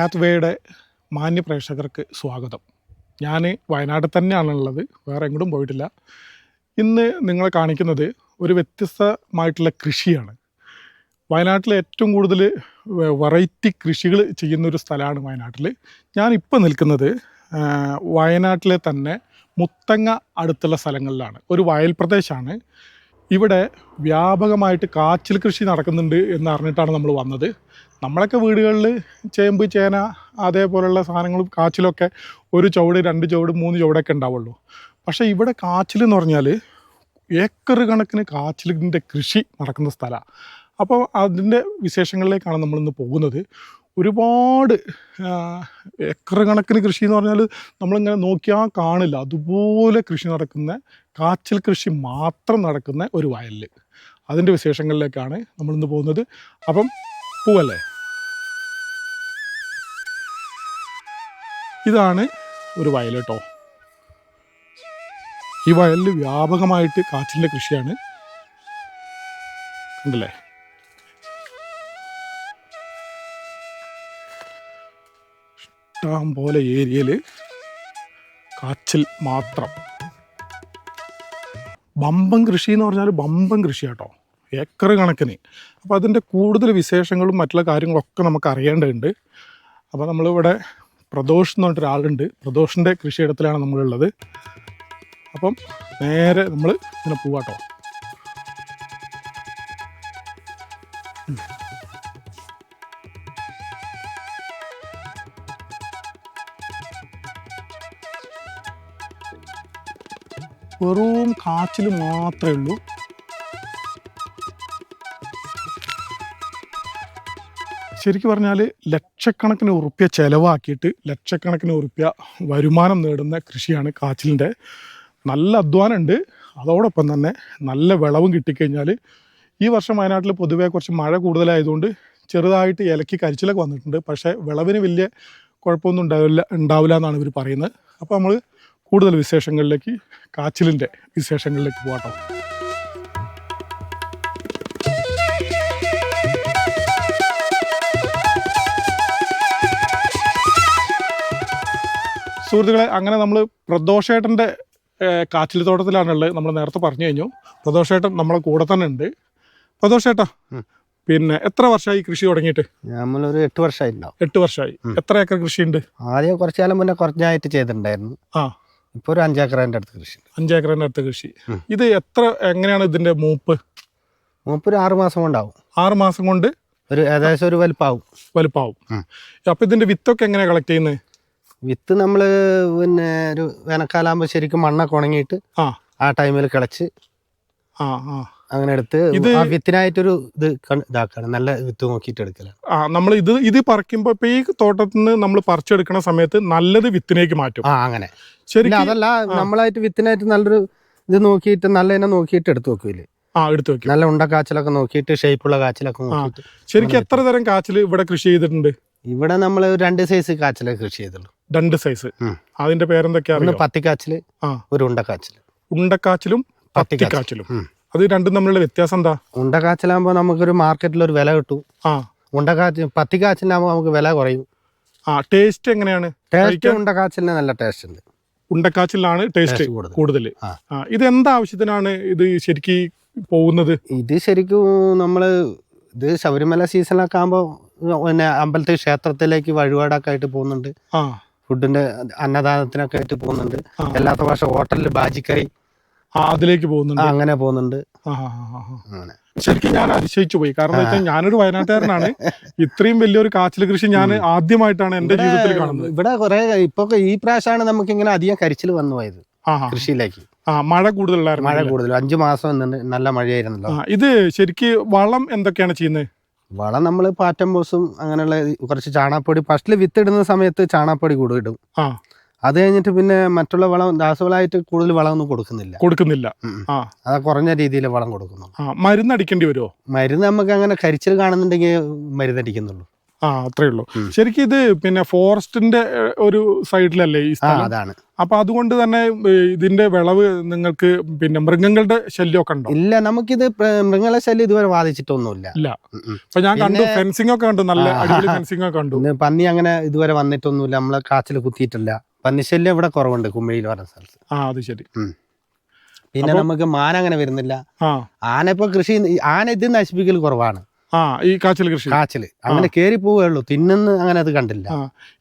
ഹാത്വേയുടെ മാന്യപ്രേക്ഷകർക്ക് സ്വാഗതം. ഞാൻ വയനാട്ടിൽ തന്നെയാണുള്ളത് വേറെ എങ്ങോട്ടും പോയിട്ടില്ല. ഇന്ന് നിങ്ങളെ കാണിക്കുന്നത് ഒരു വ്യത്യസ്തമായിട്ടുള്ള കൃഷിയാണ്. വയനാട്ടിലെ ഏറ്റവും കൂടുതൽ വെറൈറ്റി കൃഷികൾ ചെയ്യുന്ന ഒരു സ്ഥലമാണ് വയനാട്ടിൽ ഞാനിപ്പോൾ നിൽക്കുന്നത് വയനാട്ടിലെ തന്നെ മുത്തങ്ങ അടുത്തുള്ള സ്ഥലങ്ങളിലാണ്. ഒരു വയൽ പ്രദേശമാണ് ഇവിടെ വ്യാപകമായിട്ട് കാച്ചിൽ കൃഷി നടക്കുന്നുണ്ട് എന്ന് അറിഞ്ഞിട്ടാണ് നമ്മൾ വന്നത്. നമ്മളൊക്കെ വീടുകളിൽ ചേമ്പ് ചേന അതേപോലെയുള്ള സാധനങ്ങളും കാച്ചിലൊക്കെ ഒരു ചുവട് രണ്ട് ചുവട് മൂന്ന് ചുവടൊക്കെ ഉണ്ടാവുള്ളൂ. പക്ഷേ ഇവിടെ കാച്ചിൽ എന്ന് പറഞ്ഞാൽ ഏക്കർ കണക്കിന് കാച്ചിലിന്റെ കൃഷി നടക്കുന്ന സ്ഥലമാണ്. അപ്പോൾ അതിന്റെ വിശേഷങ്ങളിലേക്കാണ് നമ്മളിന്ന് പോകുന്നത്. ഒരുപാട് ഏക്കർ കണക്കിന് കൃഷി എന്ന് പറഞ്ഞാൽ നമ്മളിങ്ങനെ നോക്കിയാൽ കാണില്ല. അതുപോലെ കൃഷി നടക്കുന്ന കാച്ചിൽ കൃഷി മാത്രം നടക്കുന്ന ഒരു വയലിൽ അതിന്റെ വിശേഷങ്ങളിലേക്കാണ് നമ്മളിന്ന് പോകുന്നത്. അപ്പം പോവല്ലേ? ഇതാണ് ഒരു വയൽ കേട്ടോ. ഈ വയലിൽ വ്യാപകമായിട്ട് കാച്ചിലിന്റെ കൃഷിയാണ്. കണ്ടില്ലേ? ഇഷ്ടം പോലെ ഏരിയയിൽ കാച്ചിൽ മാത്രം. ബമ്പം കൃഷി എന്ന് പറഞ്ഞാൽ ബമ്പം കൃഷി കേട്ടോ ഏക്കർ കണക്കിന്. അപ്പോൾ അതിന്റെ കൂടുതൽ വിശേഷങ്ങളും മറ്റുള്ള കാര്യങ്ങളൊക്കെ നമുക്ക് അറിയേണ്ടതുണ്ട്. അപ്പോൾ നമ്മളിവിടെ പ്രദോഷ് എന്ന് പറഞ്ഞിട്ട് ഒരാളുണ്ട്. പ്രദോഷിന്റെ കൃഷിയിടത്തിലാണ് നമ്മളുള്ളത്. അപ്പം നേരെ നമ്മൾ ഇങ്ങനെ പോവാട്ടോ. വെറും കാച്ചിൽ മാത്രമേ ഉള്ളൂ. ശരിക്കും പറഞ്ഞാൽ ലക്ഷക്കണക്കിന് ഉറുപ്പ്യ ചിലവാക്കിയിട്ട് ലക്ഷക്കണക്കിന് ഉറുപ്പ്യ വരുമാനം നേടുന്ന കൃഷിയാണ് കാച്ചിലിന്റെ. നല്ല അധ്വാനമുണ്ട്. അതോടൊപ്പം തന്നെ നല്ല വിളവും കിട്ടിക്കഴിഞ്ഞാൽ ഈ വർഷം വയനാട്ടിൽ പൊതുവേ കുറച്ച് മഴ കൂടുതലായതുകൊണ്ട് ചെറുതായിട്ട് ഇലക്കി കരിച്ചിലൊക്കെ വന്നിട്ടുണ്ട്. പക്ഷേ വിളവിന് വലിയ കുഴപ്പമൊന്നും ഉണ്ടാവില്ല ഉണ്ടാവില്ല എന്നാണ് ഇവർ പറയുന്നത്. അപ്പോൾ നമ്മൾ കൂടുതൽ വിശേഷങ്ങളിലേക്ക് കാച്ചിലിന്റെ വിശേഷങ്ങളിലേക്ക് പോകട്ടോ സുഹൃത്തുക്കളെ അങ്ങനെ നമ്മൾ പ്രദോഷേട്ടന്റെ കാച്ചിൽ തോട്ടത്തിലാണുള്ളത് നമ്മൾ നേരത്തെ പറഞ്ഞു കഴിഞ്ഞു. പ്രദോഷേട്ടൻ നമ്മളെ കൂടെ തന്നെ ഉണ്ട്. പ്രദോഷേട്ടാ പിന്നെ എത്ര വർഷമായി കൃഷി തുടങ്ങിയിട്ട്? നമ്മളൊരു എട്ട് വർഷമായി എട്ട് വർഷമായി. എത്ര ഏക്കർ കൃഷിയുണ്ട്? ആദ്യം കുറച്ചു കാലം മുന്നേ കുറഞ്ഞായിട്ട് ചെയ്തിട്ടുണ്ടായിരുന്നു. ആ. ഇപ്പോൾ ഒരു അഞ്ചേക്കറിന്റെ അടുത്ത് കൃഷി അഞ്ചേക്കറിന്റെ അടുത്ത് കൃഷി. ഇത് എത്ര എങ്ങനെയാണ് ഇതിന്റെ മൂപ്പ്? മൂപ്പ് ഒരു ആറ് മാസം കൊണ്ടാവും. ആറ് മാസം കൊണ്ട് ഒരു ഏകദേശം ഒരു വലുപ്പാവും. വലുപ്പാവും. അപ്പോൾ ഇതിന്റെ വിത്തൊക്കെ എങ്ങനെയാണ് കളക്ട് ചെയ്യുന്നത് വിത്ത് നമ്മൾ പിന്നെ ഒരു വേനൽക്കാലാകുമ്പോൾ ശരിക്കും മണ്ണൊക്കെ ഉണങ്ങിയിട്ട് ആ. ആ ടൈമിൽ കിളച്ച് ആ ആ. അങ്ങനെ എടുത്ത് ഇത് ആ വിത്തിനായിട്ടൊരു ഇത് കൺ- ഇതാക്കാണ്. നല്ല വിത്ത് നോക്കിയിട്ട് എടുക്കലാണ്. ആ നമ്മൾ ഇത് ഇത് പറിക്കുമ്പോൾ ഈ തോട്ടത്തിൽ നിന്ന് നമ്മൾ പറിച്ചെടുക്കുന്ന സമയത്ത് നല്ലത് വിത്തിനേക്ക് മാറ്റും. ആ അങ്ങനെ. ഇല്ല ശരിക്കും അതല്ല നമ്മളായിട്ട് വിത്തിനായിട്ട് നല്ലൊരു ഇത് നോക്കിയിട്ട് നല്ല ഇനം നോക്കിയിട്ട് എടുത്ത് വെക്കൂലേ ആ എടുത്തു വെക്കും. നല്ല ഉണ്ട കാച്ചിലൊക്കെ നോക്കിയിട്ട് ഷേപ്പുള്ള കാച്ചിലൊക്കെ നോക്കിയിട്ട് ശരിക്കും എത്ര തരം കാച്ചിൽ ഇവിടെ കൃഷി ചെയ്തിട്ടുണ്ട്? ഇവിടെ നമ്മൾ രണ്ട് സൈസ് കാച്ചിലേ കൃഷി ചെയ്തുള്ളൂ. രണ്ട് സൈസ് ഉം. അതിന്റെ പേരെന്തൊക്കെയാ ഒന്ന് അറിയോ? പത്തിക്കാച്ചിൽ ആ. ഒരു ഉണ്ടക്കാച്ചിൽ. ഉണ്ടക്കാച്ചിലും. പത്തിക്കാച്ചിലും. ഉം. അത് രണ്ടും തമ്മിലുള്ള വ്യത്യാസം എന്താ? ഉണ്ടക്കാച്ചിലാകുമ്പോൾ നമുക്കൊരു മാർക്കറ്റിൽ ഒരു വില കിട്ടും. ആ. ഉണ്ടക്കാച്ചിൽ പത്തിക്കാച്ചിലാകുമ്പോൾ നമുക്ക് വില കുറയും. ആ ടേസ്റ്റ് എങ്ങനെയാണ്? ടേസ്റ്റ് ഉണ്ടക്കാച്ചിലിന് നല്ല ടേസ്റ്റ് ഉണ്ട്. ഉണ്ടക്കാച്ചിലാണ് ടേസ്റ്റ് കൂടുതൽ. ഇത് എന്താ ആവശ്യത്തിനാണ് ഇത് ശരിക്കും പോകുന്നത്? ഇത് ശരിക്കും നമ്മൾ ഇത് ശബരിമല സീസണൊക്കെ ആകുമ്പോൾ പിന്നെ അമ്പലത്തിൽ ക്ഷേത്രത്തിലേക്ക് വഴിപാടൊക്കെ ആയിട്ട് പോകുന്നുണ്ട്. ഫുഡിന്റെ അന്നദാനത്തിനൊക്കെ ആയിട്ട് പോകുന്നുണ്ട്. അല്ലാത്ത പക്ഷെ ഹോട്ടലിൽ ബാജിക്കറി അതിലേക്ക് പോകുന്നുണ്ട്. അങ്ങനെ പോകുന്നുണ്ട്. അങ്ങനെ. ശരിക്കും ഞാൻ അതിശയിച്ചു പോയി. കാരണം വെച്ചാൽ ഞാനൊരു വയനാട്ടുകാരനാണ്. ഇത്രയും വലിയൊരു കാച്ചിൽ കൃഷി ഞാൻ ആദ്യമായിട്ടാണ് എന്റെ ജീവിതത്തിൽ കാണുന്നത്. ഇവിടെ കുറെ ഇപ്പൊ ഈ പ്രാവശ്യമാണ് നമുക്ക് ഇങ്ങനെ അധികം കരിച്ചിൽ വന്നു പോയത് കൃഷിയിലേക്ക്. ആ മഴ കൂടുതലായിരുന്നു മഴ കൂടുതൽ. കൂടുതലും അഞ്ചു മാസം നല്ല മഴയായിരുന്നല്ലോ. ഇത് ശരിക്ക് വളം എന്തൊക്കെയാണ് ചെയ്യുന്നത്? വളം നമ്മൾ പാറ്റം ബോസും അങ്ങനെയുള്ള കുറച്ച് ചാണാപ്പൊടി ഫസ്റ്റിൽ വിത്തിടുന്ന സമയത്ത് ചാണാപ്പൊടി കൂടുതൽ ഇടും. അത് കഴിഞ്ഞിട്ട് പിന്നെ മറ്റുള്ള വളം രാസവളമായിട്ട് കൂടുതൽ വളമൊന്നും കൊടുക്കുന്നില്ല. കൊടുക്കുന്നില്ല. ആ. അത് കുറഞ്ഞ രീതിയിൽ വളം കൊടുക്കുന്നു മരുന്ന് അടിക്കേണ്ടി വരുമോ മരുന്ന് നമുക്ക് അങ്ങനെ കരിച്ചിൽ കാണുന്നുണ്ടെങ്കിൽ മരുന്നടിക്കുന്നുള്ളൂ. ആ അത്രേ ഉള്ളൂ. ശരിക്കും ഇത് പിന്നെ ഫോറസ്റ്റിന്റെ ഒരു സൈഡിലല്ലേ ഈ സ്ഥലം? അതാണ്. അപ്പൊ അതുകൊണ്ട് തന്നെ ഇതിന്റെ വിളവ് നിങ്ങൾക്ക് പിന്നെ മൃഗങ്ങളുടെ ശല്യമൊക്കെ ഉണ്ടോ? ഇല്ല നമുക്കിത് മൃഗങ്ങളുടെ മൃഗങ്ങളെ ശല്യം ഇതുവരെ ബാധിച്ചിട്ടൊന്നുമില്ല. ഇല്ല. ഉം. ഞാൻ കണ്ടു ഫെൻസിംഗ് ഒക്കെ കണ്ടു നല്ല അടിപൊളി ഫെൻസിംഗ് ഒക്കെ കണ്ടു. പന്നി അങ്ങനെ ഇതുവരെ വന്നിട്ടൊന്നുമില്ല. നമ്മളെ കാച്ചിൽ കുത്തിയിട്ടില്ല. പന്നി ശല്യം ഇവിടെ കുറവുണ്ട് കുമ്മിഴിയിൽ പറഞ്ഞ സ്ഥലത്ത്. ആ അത് ശരി. പിന്നെ നമുക്ക് മാന അങ്ങനെ വരുന്നില്ല. ആന ഇപ്പൊ കൃഷി ആന ഇത് നശിപ്പിക്കൽ കുറവാണ്. ആ ഈ കാച്ചിൽ കൃഷി. കാച്ചിൽ. അങ്ങനെ കേറി പോവുകയുള്ളൂ. തിന്നുന്ന അങ്ങനെ അത് കണ്ടില്ല.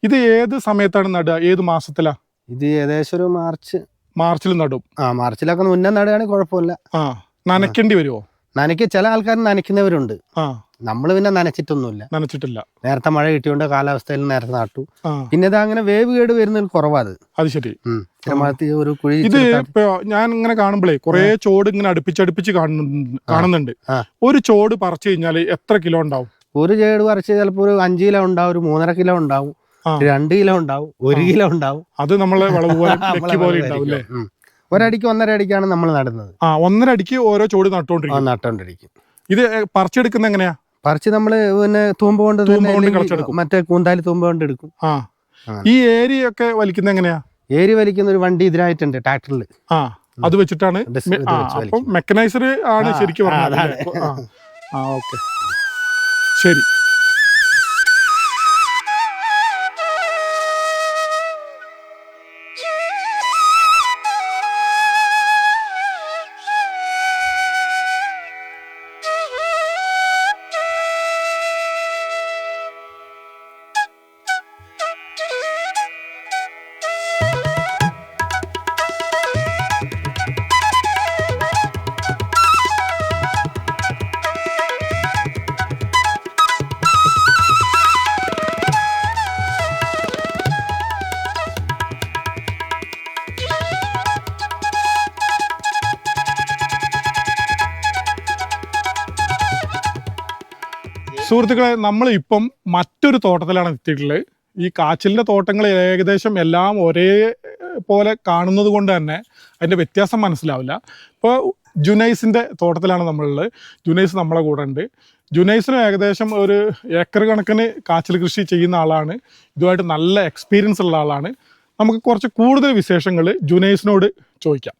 ഇത് ഏത് സമയത്താണ് നടുക? ഏത് മാസത്തിലാ? ഇത് ഏകദേശം ഒരു മാർച്ച് മാർച്ചിൽ നടും. ആ മാർച്ചിലൊക്കെ മുന്നേ നടുകയാണെങ്കിൽ കുഴപ്പമില്ല. ആ. നനയ്ക്കേണ്ടി വരുമോ നനയ്ക്ക് ചില ആൾക്കാർ നനയ്ക്കുന്നവരുണ്ട്. ആ. നമ്മൾ പിന്നെ നനച്ചിട്ടൊന്നുമില്ല. നനച്ചിട്ടില്ല. നേരത്തെ മഴ കിട്ടിയോണ്ട് കാലാവസ്ഥയിൽ നേരത്തെ നട്ടു. പിന്നെ ഇത് അങ്ങനെ വേവ് കേട് വരുന്നതിൽ കുറവാത്. അത് ശരി. ഒരു കുഴി ഇത് ഇപ്പൊ ഞാൻ ഇങ്ങനെ കാണുമ്പോഴേ കുറെ ചോട് ഇങ്ങനെ അടുപ്പിച്ചടുപ്പിച്ച് കാണുന്നുണ്ട്. ഒരു ചോട് പറിച്ചു കഴിഞ്ഞാൽ എത്ര കിലോ ഉണ്ടാവും? ഒരു ചേട് പറിച്ച് ചിലപ്പോൾ ഒരു അഞ്ച് കിലോ ഉണ്ടാവും ഒരു മൂന്നര കിലോ ഉണ്ടാവും. രണ്ട് കിലോ ഉണ്ടാവും ഒരു കിലോ ഉണ്ടാവും. അത് നമ്മളെ വളവ് പോലെ ഉണ്ടാവും അല്ലേ. ഒരടിക്ക് ഒന്നര അടിക്കാണ് നമ്മൾ നടുന്നത്. ആ ഒന്നര അടിക്ക് ഓരോ ചോട് നട്ടുകൊണ്ടിരിക്കും. നട്ടുകൊണ്ടിരിക്കും ഇത് പറിച്ചെടുക്കുന്ന എങ്ങനെയാ? പറിച്ച് നമ്മൾ പിന്നെ തൂമ്പ കൊണ്ട് തന്നെ. മറ്റേ കൂന്താലി തൂമ്പ കൊണ്ട് എടുക്കും. ആ. ഈ ഏരിയ ഒക്കെ വലിക്കുന്ന എങ്ങനെയാ? ഏരി വലിക്കുന്ന ഒരു വണ്ടി ഇതിനായിട്ടുണ്ട് ട്രാക്ടറിൽ ആ അത് വെച്ചിട്ടാണ്. മെക്കനൈസർ ആണ് ശരിക്കും ആ ഓക്കെ. ശരി. സുഹൃത്തുക്കളെ നമ്മൾ ഇപ്പം മറ്റൊരു തോട്ടത്തിലാണ് എത്തിയിട്ടുള്ളത്. ഈ കാച്ചിലിന്റെ തോട്ടങ്ങൾ ഏകദേശം എല്ലാം ഒരേ പോലെ കാണുന്നത് കൊണ്ട് തന്നെ അതിന്റെ വ്യത്യാസം മനസ്സിലാവില്ല. ഇപ്പോൾ ജുനൈസിന്റെ തോട്ടത്തിലാണ് നമ്മളുള്ളത്. ജുനൈസ് നമ്മളെ കൂടെ ഉണ്ട്. ജുനൈസിനും ഏകദേശം ഒരു ഏക്കർ കണക്കിന് കാച്ചിൽ കൃഷി ചെയ്യുന്ന ആളാണ്. ഇതുമായിട്ട് നല്ല എക്സ്പീരിയൻസ് ഉള്ള ആളാണ്. നമുക്ക് കുറച്ച് കൂടുതൽ വിശേഷങ്ങൾ ജുനൈസിനോട് ചോദിക്കാം.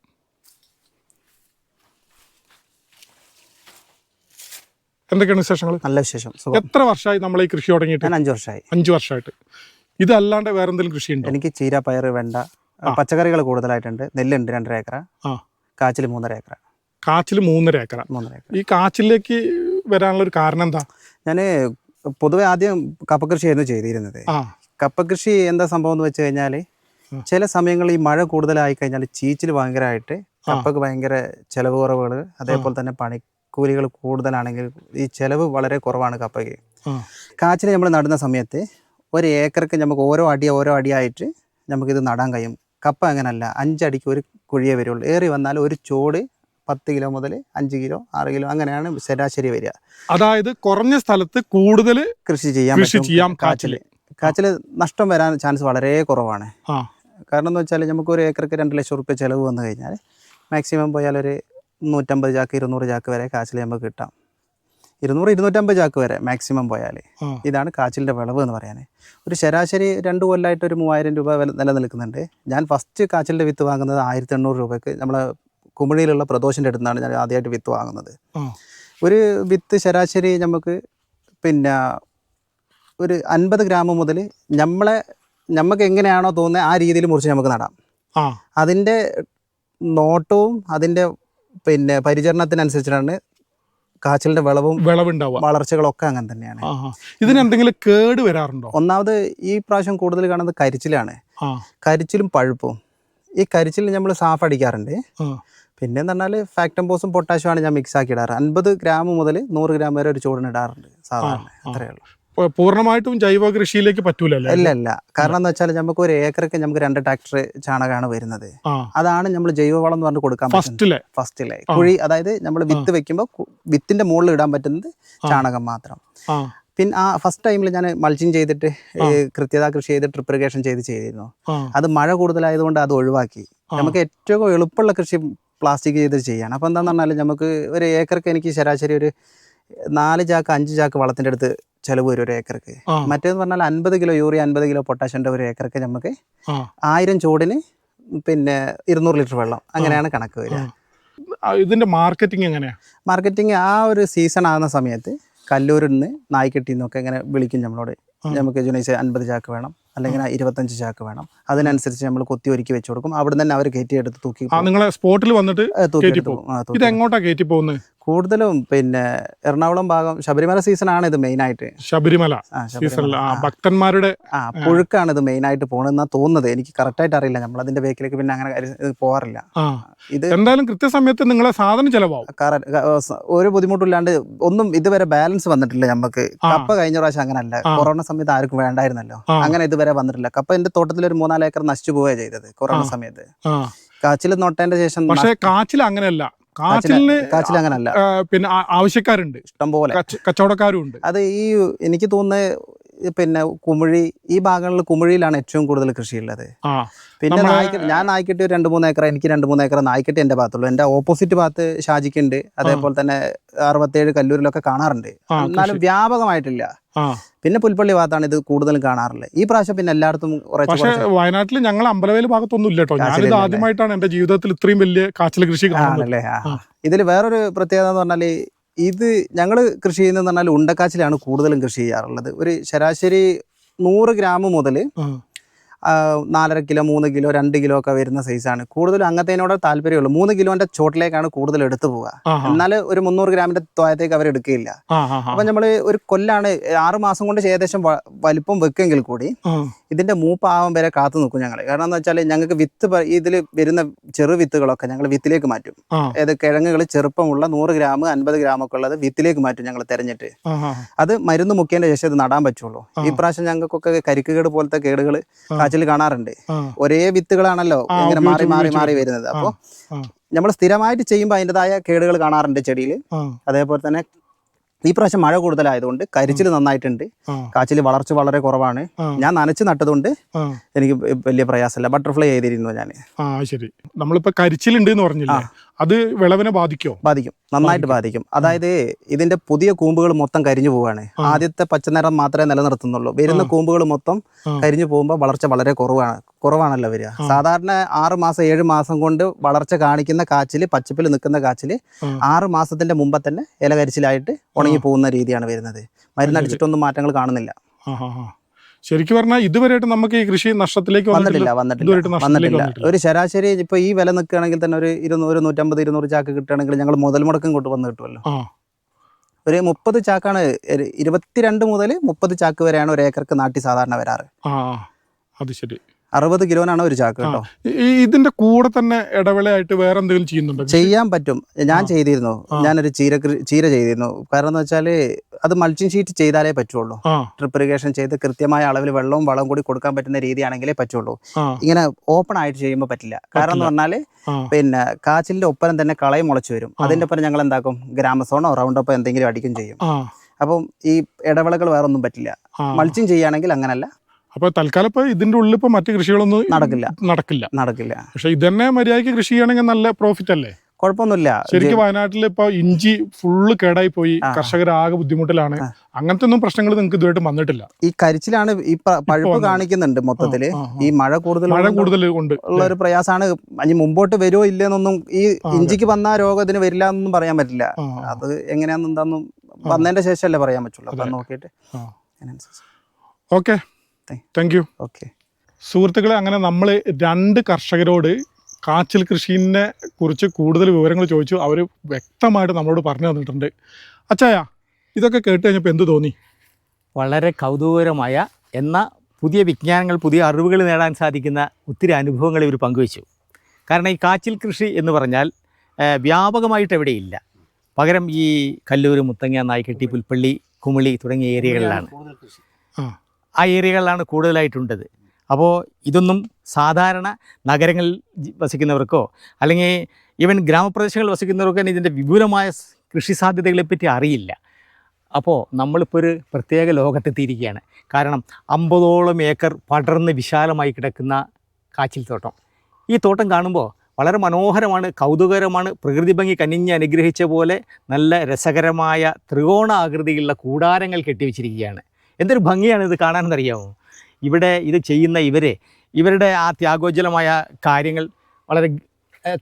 എന്തൊക്കെയാണ് വിശേഷങ്ങൾ നല്ല വിശേഷം. എത്ര വർഷമായി നമ്മൾ ഈ കൃഷി തുടങ്ങിയിട്ട്? ഞാൻ അഞ്ചു വർഷമായി അഞ്ച് വർഷമായിട്ട് ഇതല്ലാണ്ട് വേറെ എന്തെങ്കിലും കൃഷി ഉണ്ടോ എനിക്ക് ചീര പയർ വെണ്ട പച്ചക്കറികൾ കൂടുതലായിട്ടുണ്ട്. നെല്ലുണ്ട് രണ്ടര ഏക്കറ. കാച്ചിൽ മൂന്നര ഏക്കറ. കാച്ചിൽ മൂന്നര ഏക്കറ. മൂന്നര ഏക്കറ. ഈ കാച്ചിലേക്ക് വരാനുള്ള ഒരു കാരണം എന്താ? ഞാൻ പൊതുവെ ആദ്യം കപ്പ കൃഷിയായിരുന്നു ചെയ്തിരുന്നത്. കപ്പ കൃഷി എന്താ സംഭവം എന്ന് വെച്ച് കഴിഞ്ഞാൽ ചില സമയങ്ങളിൽ ഈ മഴ കൂടുതലായി കഴിഞ്ഞാൽ ചീച്ചിൽ ഭയങ്കരമായിട്ട്. കപ്പക്ക് ഭയങ്കര ചിലവ് കുറവുകൾ അതേപോലെ തന്നെ പണിക്കൂലികൾ കൂടുതലാണെങ്കിൽ ഈ ചിലവ് വളരെ കുറവാണ് കപ്പയ്ക്ക്. കാച്ചിൽ നമ്മൾ നടുന്ന സമയത്ത് ഒരു ഏക്കർക്ക് നമുക്ക് ഓരോ അടി ഓരോ അടിയായിട്ട് നമുക്കിത് നടാൻ കഴിയും. കപ്പ അങ്ങനല്ല അഞ്ചടിക്ക് ഒരു കുഴിയേ വരുള്ളൂ. ഏറി വന്നാൽ ഒരു ചോട് പത്ത് കിലോ മുതൽ അഞ്ച് കിലോ ആറ് കിലോ അങ്ങനെയാണ് ശരാശരി വരിക. അതായത് കുറഞ്ഞ സ്ഥലത്ത് കൂടുതൽ കൃഷി ചെയ്യാൻ കൃഷി ചെയ്യാം കാച്ചിൽ കാച്ചിൽ നഷ്ടം വരാൻ ചാൻസ് വളരെ കുറവാണ്. കാരണം എന്ന് വെച്ചാൽ നമുക്ക് ഒരു ഏക്കർക്ക് രണ്ട് ലക്ഷം റുപ്യ ചിലവ് വന്നു കഴിഞ്ഞാൽ മാക്സിമം പോയാൽ ഒരു നൂറ്റമ്പത് ചാക്ക് ഇരുന്നൂറ് ചാക്ക് വരെ കാച്ചിൽ നമുക്ക് കിട്ടാം. ഇരുന്നൂറ് ഇരുന്നൂറ്റമ്പത് ചാക്ക് വരെ മാക്സിമം പോയാൽ ഇതാണ് കാച്ചിലിന്റെ വിളവ് എന്ന് പറയാൻ ഒരു ശരാശരി രണ്ട് കൊല്ലമായിട്ട് ഒരു മൂവായിരം രൂപ വില നിലനിൽക്കുന്നുണ്ട്. ഞാൻ ഫസ്റ്റ് കാച്ചിലിന്റെ വിത്ത് വാങ്ങുന്നത് ആയിരത്തി എണ്ണൂറ് രൂപയ്ക്ക് നമ്മളെ കുമിളിയിലുള്ള പ്രദോഷിന്റെ അടുത്ത് നിന്നാണ് ഞാൻ ആദ്യമായിട്ട് വിത്ത് വാങ്ങുന്നത്. ഒരു വിത്ത് ശരാശരി നമുക്ക് പിന്നെ ഒരു അൻപത് ഗ്രാം മുതൽ നമ്മളെ നമുക്ക് എങ്ങനെയാണോ തോന്നുന്നത് ആ രീതിയിൽ മുറിച്ച് നമുക്ക് നടാം. അതിന്റെ നോട്ടവും അതിന്റെ പിന്നെ പരിചരണത്തിനനുസരിച്ചിട്ടാണ് കാച്ചിലിന്റെ വിളവും വിളവുണ്ടാവുക. വളർച്ചകളൊക്കെ അങ്ങനെ തന്നെയാണ്. ഇതിന് എന്തെങ്കിലും കേട് വരാറുണ്ടോ? ഒന്നാമത് ഈ പ്രാവശ്യം കൂടുതൽ കാണുന്നത് കരിച്ചിലാണ്. കരിച്ചിലും പഴുപ്പും. ഈ കരിച്ചിൽ നമ്മൾ സാഫ് അടിക്കാറുണ്ട്. പിന്നെ എന്ന് പറഞ്ഞാൽ ഫാക്ടംബോസും പൊട്ടാഷ്യമാണ് ഞാൻ മിക്സ് ആക്കി ഇടാറ്. അൻപത് ഗ്രാം മുതൽ നൂറ് ഗ്രാം വരെ ഒരു ചൂടിന് ഇടാറുണ്ട് സാധാരണ. അത്രയേ ഉള്ളൂ. പൂർണമായിട്ടും ജൈവ കൃഷിയിലേക്ക് പറ്റൂല അല്ല അല്ല. കാരണം എന്ന് വെച്ചാൽ നമുക്ക് ഒരു ഏക്കർക്ക് നമുക്ക് രണ്ട് ട്രാക്ടർ ചാണകമാണ് വരുന്നത്. അതാണ് നമ്മൾ ജൈവവളം എന്ന് പറഞ്ഞ് കൊടുക്കാൻ ഫസ്റ്റിലെ ഫസ്റ്റിലെ കുഴി അതായത് നമ്മൾ വിത്ത് വെക്കുമ്പോൾ വിത്തിന്റെ മുകളിൽ ഇടാൻ പറ്റുന്നത് ചാണകം മാത്രം. പിന്നെ ആ ഫസ്റ്റ് ടൈമിൽ ഞാൻ മൾച്ചിങ് ചെയ്തിട്ട് കൃത്യത കൃഷി ചെയ്ത് ട്രിപ്പ് ഇറിഗേഷൻ ചെയ്ത് ചെയ്തിരുന്നു. അത് മഴ കൂടുതലായതുകൊണ്ട് അത് ഒഴിവാക്കി. നമുക്ക് ഏറ്റവും എളുപ്പമുള്ള കൃഷി പ്ലാസ്റ്റിക് ചെയ്ത് ചെയ്യാണ്. അപ്പോൾ എന്താണെന്ന് പറഞ്ഞാൽ നമുക്ക് ഒരു ഏക്കർക്ക് എനിക്ക് ശരാശരി ഒരു നാല് ചാക്ക് അഞ്ച് ചാക്ക് വളത്തിന്റെ അടുത്ത് ചിലവ് വരും ഒരു ഏക്കർക്ക്. മറ്റേന്ന് പറഞ്ഞാൽ അൻപത് കിലോ യൂറിയ അൻപത് കിലോ പൊട്ടാഷ്യന്റെ ഒരു ഏക്കർക്ക് നമുക്ക് ആയിരം ചൂടിന് പിന്നെ ഇരുന്നൂറ് ലിറ്റർ വെള്ളം അങ്ങനെയാണ് കണക്ക് വരിക. ഇതിന്റെ മാർക്കറ്റിംഗ് എങ്ങനെയാ? മാർക്കറ്റിംഗ് ആ ഒരു സീസൺ ആകുന്ന സമയത്ത് കല്ലൂരിൽ നിന്ന് നായ്ക്കെട്ടിൽ നിന്നൊക്കെ ഇങ്ങനെ വിളിക്കും നമ്മളോട്. നമുക്ക് ജുനൈസ് അൻപത് ചാക്ക് വേണം. അല്ലെങ്കിൽ ഇരുപത്തഞ്ച് ചാക്ക് വേണം. അതിനനുസരിച്ച് നമ്മൾ കൊത്തി ഒരുക്കി വെച്ച് കൊടുക്കും. അവിടെ തന്നെ അവർ കയറ്റി എടുത്ത് തൂക്കി നിങ്ങളെ സ്പോട്ടിൽ വന്നിട്ട് ഇത് എങ്ങോട്ടാ കയറ്റി പോകുന്നത്? കൂടുതലും പിന്നെ എറണാകുളം ഭാഗം ശബരിമല സീസൺ ആണ് ഇത് മെയിൻ ആയിട്ട്. ശബരിമല ആ ആ. ഭക്തന്മാരുടെ പുഴുക്കാണ് ഇത് മെയിൻ ആയിട്ട് പോകണമെന്നാ തോന്നുന്നത്. എനിക്ക് കറക്റ്റ് ആയിട്ട് അറിയില്ല. നമ്മൾ അതിന്റെ ബേക്കിലേക്ക് പിന്നെ അങ്ങനെ പോകാറില്ല ഇത് എന്തായാലും കൃത്യസമയത്ത് നിങ്ങളെ സാധനം ചെലവാകും. ഒരു ബുദ്ധിമുട്ടില്ലാണ്ട് ഒന്നും ഇതുവരെ ബാലൻസ് വന്നിട്ടില്ല നമുക്ക്. കപ്പ കഴിഞ്ഞ പ്രാവശ്യം അങ്ങനല്ല. അല്ല കൊറോണ സമയത്ത് ആർക്കും വേണ്ടായിരുന്നല്ലോ. അങ്ങനെ ഇതുവരെ വന്നിട്ടില്ല. കപ്പ എന്റെ തോട്ടത്തിൽ ഒരു മൂന്നാൽ ഏക്കർ നശിച്ചു പോവുക ചെയ്തത് കൊറോണ സമയത്ത്. കാച്ചിൽ നൊട്ടേന്റെ ശേഷം പക്ഷേ കാച്ചിൽ അങ്ങനെയല്ല. കാച്ചിൽ കാച്ചിലിന് കാച്ചിൽ അങ്ങനല്ല പിന്നെ ആവശ്യക്കാരുണ്ട്. ഇഷ്ടംപോലെ. കച്ചവടക്കാരും ഉണ്ട് അത് ഈ എനിക്ക് തോന്നുന്നത് പിന്നെ കുമിഴി ഈ ഭാഗങ്ങളിൽ കുമിഴിയിലാണ് ഏറ്റവും കൂടുതൽ കൃഷിയുള്ളത്. പിന്നെ നമ്മളെ- ഞാൻ നായിക്കട്ട് രണ്ട് മൂന്ന് ഏക്കർ എനിക്ക് രണ്ട് മൂന്ന് ഏക്കർ നായിക്കട്ട് എന്റെ ഭാഗത്തുള്ളൂ. എന്റെ ഓപ്പോസിറ്റ് ഭാഗത്ത് ഷാജിക്കുണ്ട്. അതേപോലെ തന്നെ അറുപത്തേഴ് കല്ലൂരിലൊക്കെ കാണാറുണ്ട്. എന്നാലും വ്യാപകമായിട്ടില്ല. പിന്നെ പുൽപ്പള്ളി ഭാഗത്താണ് ഇത് കൂടുതലും കാണാറുള്ളത്. ഈ പ്രാവശ്യം പിന്നെ എല്ലായിടത്തും പക്ഷേ വയനാട്ടിൽ ഞങ്ങൾ അമ്പലവേൽ ഭാഗത്തൊന്നും ഇല്ല കേട്ടോ. ഞാനിത്? ആദ്യമായിട്ടാണ് എന്റെ ജീവിതത്തിൽ ഇത്രയും വലിയ കാച്ചിൽ കൃഷി കാണുന്നത്. ഇതിൽ വേറൊരു പ്രത്യേകത എന്ന് പറഞ്ഞാൽ ഇത് ഞങ്ങൾ കൃഷി ചെയ്യുന്നതെന്ന് പറഞ്ഞാൽ ഉണ്ടക്കാച്ചിലാണ് കൂടുതലും കൃഷി ചെയ്യാറുള്ളത്. ഒരു ശരാശരി നൂറ് ഗ്രാം മുതൽ നാലര കിലോ മൂന്ന് കിലോ രണ്ട് കിലോ ഒക്കെ വരുന്ന സൈസാണ് കൂടുതലും അങ്ങനത്തേനോട് താല്പര്യമുള്ളൂ. മൂന്ന് കിലോന്റെ ചോട്ടിലേക്കാണ് കൂടുതൽ എടുത്തു പോവുക. എന്നാൽ ഒരു മുന്നൂറ് ഗ്രാമിന്റെ തോയത്തേക്ക് അവർ എടുക്കുകയില്ല അപ്പൊ നമ്മൾ ഒരു കൊല്ലാണ് ആറ് മാസം കൊണ്ട് ഏകദേശം വലിപ്പം വെക്കെങ്കിൽ കൂടി ഇതിന്റെ മൂപ്പാവം വരെ കാത്തു നിൽക്കും ഞങ്ങൾ കാരണം എന്ന് വെച്ചാൽ ഞങ്ങൾക്ക് വിത്ത് ഇതിൽ വരുന്ന ചെറു വിത്തുകളൊക്കെ ഞങ്ങൾ വിത്തിലേക്ക് മാറ്റും. അതായത് കിഴങ്ങുകൾ ചെറുപ്പമുള്ള നൂറ് ഗ്രാം അൻപത് ഗ്രാം ഒക്കെ ഉള്ളത് വിത്തിലേക്ക് മാറ്റും ഞങ്ങൾ തെരഞ്ഞിട്ട്. അത് മരുന്ന് മുക്കിയതിന്റെ ശേഷം ഇത് നടാൻ പറ്റുള്ളൂ. ഈ പ്രാവശ്യം ഞങ്ങൾക്കൊക്കെ കരിക്കുകേട് പോലത്തെ കേടുകൾ. കാച്ചിൽ കാണാറുണ്ട്. ഒരേ വിത്തുകളാണല്ലോ ഇങ്ങനെ മാറി മാറി മാറി വരുന്നത്. അപ്പോൾ നമ്മൾ സ്ഥിരമായിട്ട് ചെയ്യുമ്പോൾ അതിന്റെതായ കേടുകൾ കാണാറുണ്ട് ചെടിയിൽ അതേപോലെ തന്നെ ഈ പ്രാവശ്യം മഴ കൂടുതലായതുകൊണ്ട് കരിച്ചിൽ നന്നായിട്ടുണ്ട്. കാച്ചിൽ വളർച്ച വളരെ കുറവാണ്. ഞാൻ നനച്ച് നട്ടതുകൊണ്ട് എനിക്ക് വലിയ പ്രയാസമില്ല. ബട്ടർഫ്ലൈ ചെയ്തിരുന്നു ഞാൻ ആ ശരി. നമ്മളിപ്പോ കരിച്ചിലുണ്ട് എന്ന് പറഞ്ഞില്ലേ? അത് വിളവിനെ ബാധിക്കോ? ബാധിക്കും. നന്നായിട്ട് ബാധിക്കും. അതായത് ഇതിന്റെ പുതിയ കൂമ്പുകൾ മൊത്തം കരിഞ്ഞു പോവാണ്. ആദ്യത്തെ പച്ചനിറം മാത്രമേ നിലനിർത്തുന്നുള്ളൂ. വരുന്ന കൂമ്പുകൾ മൊത്തം കരിഞ്ഞു പോകുമ്പോൾ വളർച്ച വളരെ കുറവാണ് കുറവാണല്ലോ വരിക. സാധാരണ ആറ് മാസം ഏഴ് മാസം കൊണ്ട് വളർച്ച കാണിക്കുന്ന കാച്ചിൽ പച്ചപ്പിൽ നിൽക്കുന്ന കാച്ചിൽ. ആറ് മാസത്തിന്റെ മുമ്പ് തന്നെ ഇല കരിച്ചിലായിട്ട് ഉണങ്ങി പോകുന്ന രീതിയാണ് വരുന്നത്. മരുന്നടിച്ചിട്ടൊന്നും മാറ്റങ്ങൾ കാണുന്നില്ല. ശരിക്കും പറഞ്ഞാൽ ഇതുവരെയായിട്ട് നമുക്ക് ഈ കൃഷി നഷ്ടത്തിലേക്ക് വന്നിട്ടില്ല. വന്നിട്ടില്ല ഒരു ശരാശരി ഇപ്പൊ ഈ വില നിൽക്കുകയാണെങ്കിൽ തന്നെ ഒരു ഇരുന്നൂറ് നൂറ്റമ്പത് ഇരുന്നൂറ് ചാക്ക് കിട്ടുകയാണെങ്കിൽ ഞങ്ങൾ മുതൽ മുടക്കം കൊണ്ട് വന്ന് കിട്ടുമല്ലോ. ഒരു മുപ്പത് ചാക്കാണ് ഇരുപത്തിരണ്ട് മുതൽ മുപ്പത് ചാക്ക് വരെയാണ് ഒരു ഏക്കർക്ക് നാട്ടി സാധാരണ വരാറ്. അത് ശരി. അറുപത് കിലോനാണ് ഒരു ചാക്ക് കേട്ടോ. ഇതിന്റെ കൂടെ തന്നെ ഇടവേളയായിട്ട് വേറെ എന്തെങ്കിലും ചെയ്യുന്നുണ്ടോ ചെയ്യാൻ പറ്റും. ഞാൻ ചെയ്തിരുന്നു. ഞാനൊരു ചീര ചീര ചെയ്തിരുന്നു. കാരണം എന്ന് വെച്ചാൽ അത് മൾച്ചിങ് ഷീറ്റ് ചെയ്താലേ പറ്റുള്ളൂ. ട്രിപ്പ് ഇറിഗേഷൻ ചെയ്ത് കൃത്യമായ അളവിൽ വെള്ളവും വളവും കൂടി കൊടുക്കാൻ പറ്റുന്ന രീതിയാണെങ്കിലേ പറ്റുള്ളൂ. ഇങ്ങനെ ഓപ്പൺ ആയിട്ട് ചെയ്യുമ്പോൾ പറ്റില്ല. കാരണം എന്ന് പറഞ്ഞാൽ പിന്നെ കാച്ചിലിന്റെ ഒപ്പരം തന്നെ കളയും മുളച്ചു വരും. അതിന്റെ ഒപ്പം ഞങ്ങൾ എന്താക്കും? ഗ്രാമസോണോ റൗണ്ട് അപ്പോ എന്തെങ്കിലും അടിക്കും ചെയ്യും. അപ്പം ഈ ഇടവേളകൾ വേറെ ഒന്നും പറ്റില്ല മൾച്ചിങ് ചെയ്യുകയാണെങ്കിൽ അങ്ങനല്ല. അപ്പൊ തൽക്കാലം ഇപ്പൊ ഇതിന്റെ ഉള്ളിൽ ഇപ്പൊ മറ്റു കൃഷികളൊന്നും നടക്കില്ല. നടക്കില്ല. നടക്കില്ല. പക്ഷെ ഇതന്നെ മര്യാദയ്ക്ക് കൃഷി ചെയ്യണമെങ്കിൽ നല്ല പ്രോഫിറ്റ് അല്ലേ? കുഴപ്പമൊന്നുമില്ല. ശരിക്കും വയനാട്ടിൽ ഇപ്പൊ ഇഞ്ചി ഫുള്ള് കേടായി പോയി. കർഷകർ ആകെ ബുദ്ധിമുട്ടിലാണ്. അങ്ങനത്തെ ഒന്നും പ്രശ്നങ്ങൾ നിങ്ങൾക്ക് ഇതുമായിട്ട് വന്നിട്ടില്ല. ഈ കരിച്ചിലാണ് ഈ പഴുപ്പ് കാണിക്കുന്നുണ്ട് മൊത്തത്തിൽ. ഈ മഴ കൂടുതൽ മഴ കൂടുതൽ കൊണ്ട് ഉള്ള ഒരു പ്രയാസമാണ് ഇനി മുമ്പോട്ട് വരുമോ ഇല്ലെന്നൊന്നും ഈ ഇഞ്ചിക്ക് വന്ന രോഗം ഇതിന് വരില്ല എന്നൊന്നും പറയാൻ പറ്റില്ല. അത് എങ്ങനെയാന്ന് എന്താന്നും വന്നതിന്റെ ശേഷമല്ലേ പറയാൻ പറ്റുള്ളൂ. അപ്പൊ നോക്കിയിട്ട്. ഓക്കെ. താങ്ക് യു ഓക്കെ സുഹൃത്തുക്കളെ അങ്ങനെ നമ്മൾ രണ്ട് കർഷകരോട് കാച്ചിൽ കൃഷിനെ കുറിച്ച് കൂടുതൽ വിവരങ്ങൾ ചോദിച്ചു. അവർ വ്യക്തമായിട്ട് നമ്മളോട് പറഞ്ഞു തന്നിട്ടുണ്ട്. അച്ചായ ഇതൊക്കെ കേട്ട് കഴിഞ്ഞപ്പോൾ എന്ത് തോന്നി? വളരെ കൗതുകകരമായ എന്ന പുതിയ വിജ്ഞാനങ്ങൾ പുതിയ അറിവുകൾ നേടാൻ സാധിക്കുന്ന ഒത്തിരി അനുഭവങ്ങൾ ഇവർ പങ്കുവച്ചു. കാരണം ഈ കാച്ചിൽ കൃഷി എന്ന് പറഞ്ഞാൽ വ്യാപകമായിട്ട് എവിടെയില്ല. പകരം ഈ കല്ലൂർ മുത്തങ്ങ നായ്ക്കെട്ടി പുൽപ്പള്ളി കുമിളി തുടങ്ങിയ ഏരിയകളിലാണ്. ആ ഏരിയകളിലാണ് കൂടുതലായിട്ടുണ്ടത്. അപ്പോൾ ഇതൊന്നും സാധാരണ നഗരങ്ങളിൽ വസിക്കുന്നവർക്കോ അല്ലെങ്കിൽ ഈവൻ ഗ്രാമപ്രദേശങ്ങളിൽ വസിക്കുന്നവർക്കോ തന്നെ ഇതിന്റെ വിപുലമായ കൃഷി സാധ്യതകളെപ്പറ്റി അറിയില്ല. അപ്പോൾ നമ്മളിപ്പോൾ ഒരു പ്രത്യേക ലോകത്തെത്തിയിരിക്കുകയാണ്. കാരണം അമ്പതോളം ഏക്കർ പടർന്ന് വിശാലമായി കിടക്കുന്ന കാച്ചിൽ തോട്ടം. ഈ തോട്ടം കാണുമ്പോൾ വളരെ മനോഹരമാണ് കൗതുകരമാണ് പ്രകൃതി ഭംഗി കനിഞ്ഞ് അനുഗ്രഹിച്ച പോലെ നല്ല രസകരമായ ത്രികോണ ആകൃതിയിലുള്ള കൂടാരങ്ങൾ കെട്ടിവെച്ചിരിക്കുകയാണ്. എന്തൊരു ഭംഗിയാണ് ഇത് കാണാനെന്നറിയാമോ ഇവിടെ ഇത് ചെയ്യുന്ന ഇവരെ ഇവരുടെ ആ ത്യാഗോജ്വലമായ കാര്യങ്ങൾ വളരെ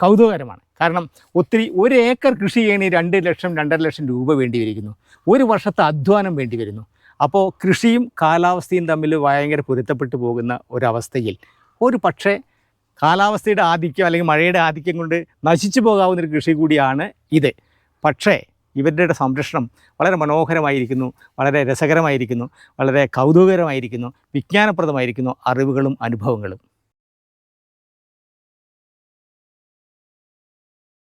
കൗതുകകരമാണ്. കാരണം ഒത്തിരി ഒരു ഏക്കർ കൃഷി ചെയ്യണി രണ്ട് ലക്ഷം രണ്ടര ലക്ഷം രൂപ വേണ്ടി വരിക്കുന്നു ഒരു വർഷത്തെ അധ്വാനം വേണ്ടി വരുന്നു. അപ്പോൾ കൃഷിയും കാലാവസ്ഥയും തമ്മിൽ ഭയങ്കര പൊരുത്തപ്പെട്ടു പോകുന്ന ഒരവസ്ഥയിൽ ഒരു പക്ഷേ കാലാവസ്ഥയുടെ ആധിക്യം അല്ലെങ്കിൽ മഴയുടെ ആധിക്യം കൊണ്ട് നശിച്ചു പോകാവുന്ന ഒരു കൃഷി കൂടിയാണ് ഇത്. പക്ഷേ ഇവരുടെ സംരക്ഷണം വളരെ മനോഹരമായിരിക്കുന്നു വളരെ രസകരമായിരിക്കുന്നു വളരെ കൗതുകകരമായിരിക്കുന്നു വിജ്ഞാനപ്രദമായിരിക്കുന്നു അറിവുകളും അനുഭവങ്ങളും.